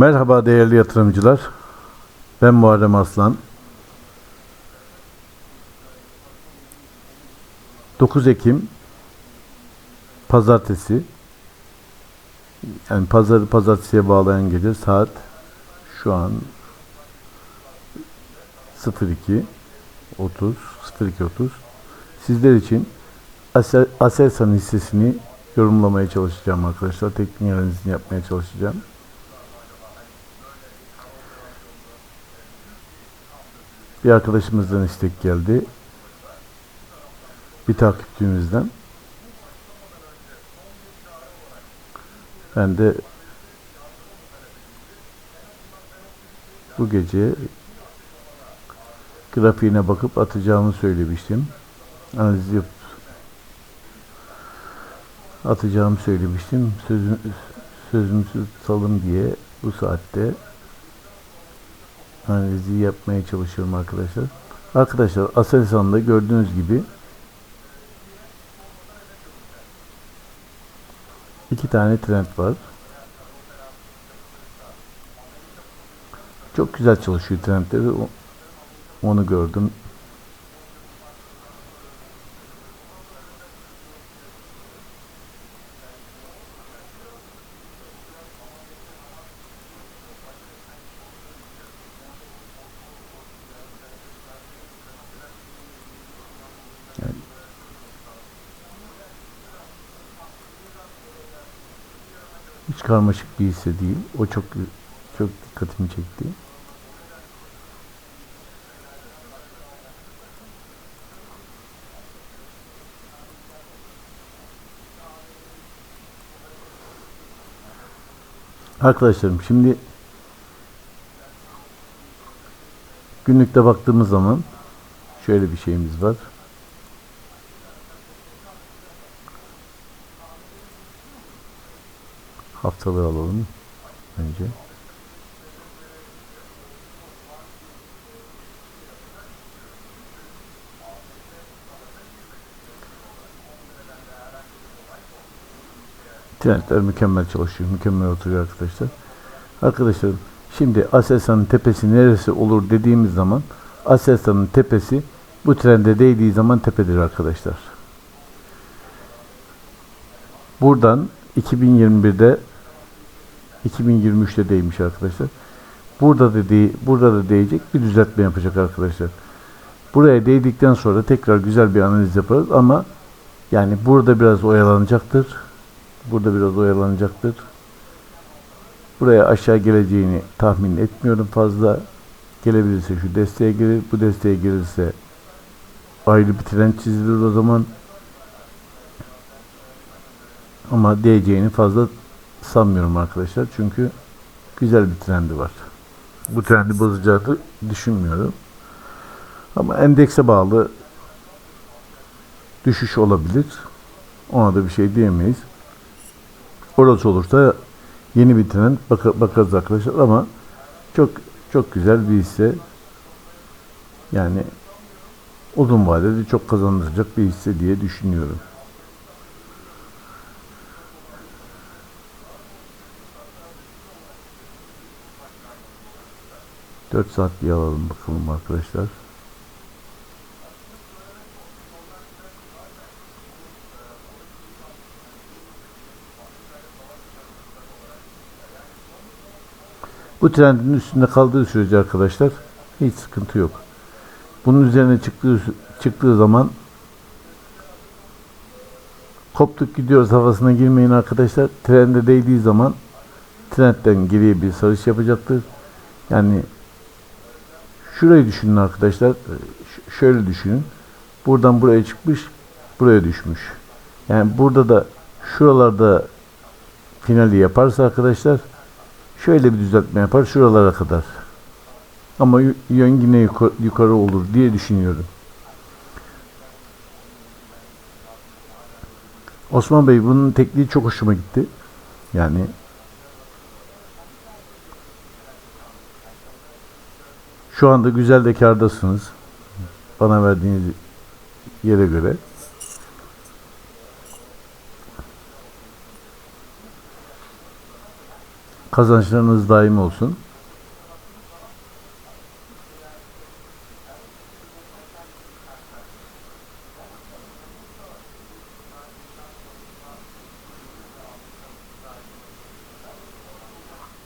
Merhaba değerli yatırımcılar. Ben Muharrem Aslan. 9 Ekim Pazartesi yani pazarı pazartesiye bağlayan gece saat şu an 02 30 02 30 sizler için Asel- Aselsan hissesini yorumlamaya çalışacağım arkadaşlar. Teknik analizini yapmaya çalışacağım. Bir arkadaşımızdan istek geldi. Bir takipçimizden. Ben de bu gece grafiğine bakıp atacağımı söylemiştim. Analiz yap atacağımı söylemiştim. Sözüm, sözümüzü tutalım diye bu saatte analizi yapmaya çalışıyorum arkadaşlar. Arkadaşlar Aselsan'da gördüğünüz gibi iki tane trend var. Çok güzel çalışıyor trendleri. Onu gördüm. Hiç karmaşık bir hisse değil. O çok çok dikkatimi çekti. Arkadaşlarım şimdi günlükte baktığımız zaman şöyle bir şeyimiz var. Haftalığı alalım önce. Trendler mükemmel çalışıyor. Mükemmel oturuyor arkadaşlar. Arkadaşlar şimdi Aselsan'ın tepesi neresi olur dediğimiz zaman Aselsan'ın tepesi bu trende değdiği zaman tepedir arkadaşlar. Buradan 2021'de 2023'te değmiş arkadaşlar. Burada da değ- burada da değecek bir düzeltme yapacak arkadaşlar. Buraya değdikten sonra tekrar güzel bir analiz yaparız ama yani burada biraz oyalanacaktır. Burada biraz oyalanacaktır. Buraya aşağı geleceğini tahmin etmiyorum fazla. Gelebilirse şu desteğe gelir. Bu desteğe gelirse ayrı bir trend çizilir o zaman. Ama değeceğini fazla sanmıyorum arkadaşlar. Çünkü güzel bir trendi var. Bu trendi bozacağını düşünmüyorum. Ama endekse bağlı düşüş olabilir. Ona da bir şey diyemeyiz. Orası olursa yeni bir trend baka- bakarız arkadaşlar ama çok çok güzel bir hisse. Yani uzun vadede çok kazandıracak bir hisse diye düşünüyorum. Dört saat bir alalım bakalım arkadaşlar. Bu trendin üstünde kaldığı sürece arkadaşlar hiç sıkıntı yok. Bunun üzerine çıktığı çıktığı zaman koptuk gidiyoruz havasına girmeyin arkadaşlar. Trende değdiği zaman trendden geriye bir sarış yapacaktır. Yani şurayı düşünün arkadaşlar. Ş- şöyle düşünün. Buradan buraya çıkmış, buraya düşmüş. Yani burada da şuralarda finali yaparsa arkadaşlar şöyle bir düzeltme yapar şuralara kadar. Ama yön yine yukarı olur diye düşünüyorum. Osman Bey bunun tekniği çok hoşuma gitti. Yani şu anda güzel de kârdasınız. Bana verdiğiniz yere göre. Kazançlarınız daim olsun.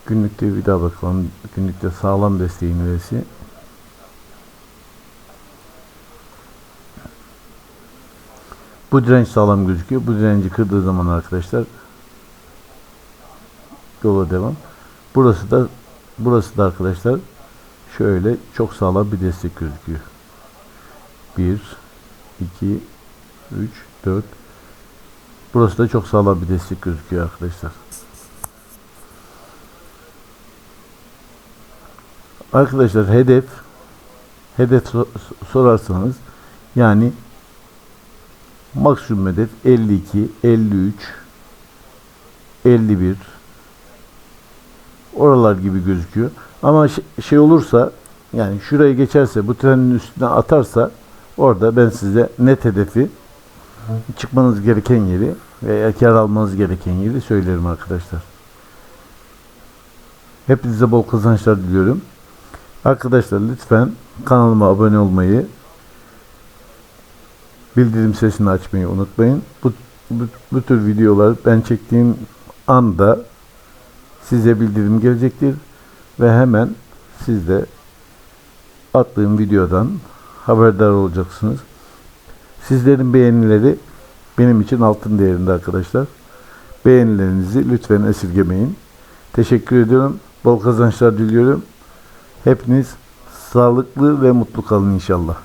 Günlükte bir daha bakalım. Günlükte sağlam desteğin üyesi. Bu direnç sağlam gözüküyor. Bu direnci kırdığı zaman arkadaşlar yola devam. Burası da burası da arkadaşlar şöyle çok sağlam bir destek gözüküyor. 1 2 3 4 Burası da çok sağlam bir destek gözüküyor arkadaşlar. Arkadaşlar hedef hedef so- sorarsanız yani maksimum hedef 52, 53, 51 oralar gibi gözüküyor. Ama şey olursa yani şuraya geçerse bu trenin üstüne atarsa orada ben size net hedefi çıkmanız gereken yeri veya kar almanız gereken yeri söylerim arkadaşlar. Hepinize bol kazançlar diliyorum. Arkadaşlar lütfen kanalıma abone olmayı, bildirim sesini açmayı unutmayın. Bu, bu, bu tür videolar ben çektiğim anda size bildirim gelecektir ve hemen siz de attığım videodan haberdar olacaksınız. Sizlerin beğenileri benim için altın değerinde arkadaşlar. Beğenilerinizi lütfen esirgemeyin. Teşekkür ediyorum. Bol kazançlar diliyorum. Hepiniz sağlıklı ve mutlu kalın inşallah.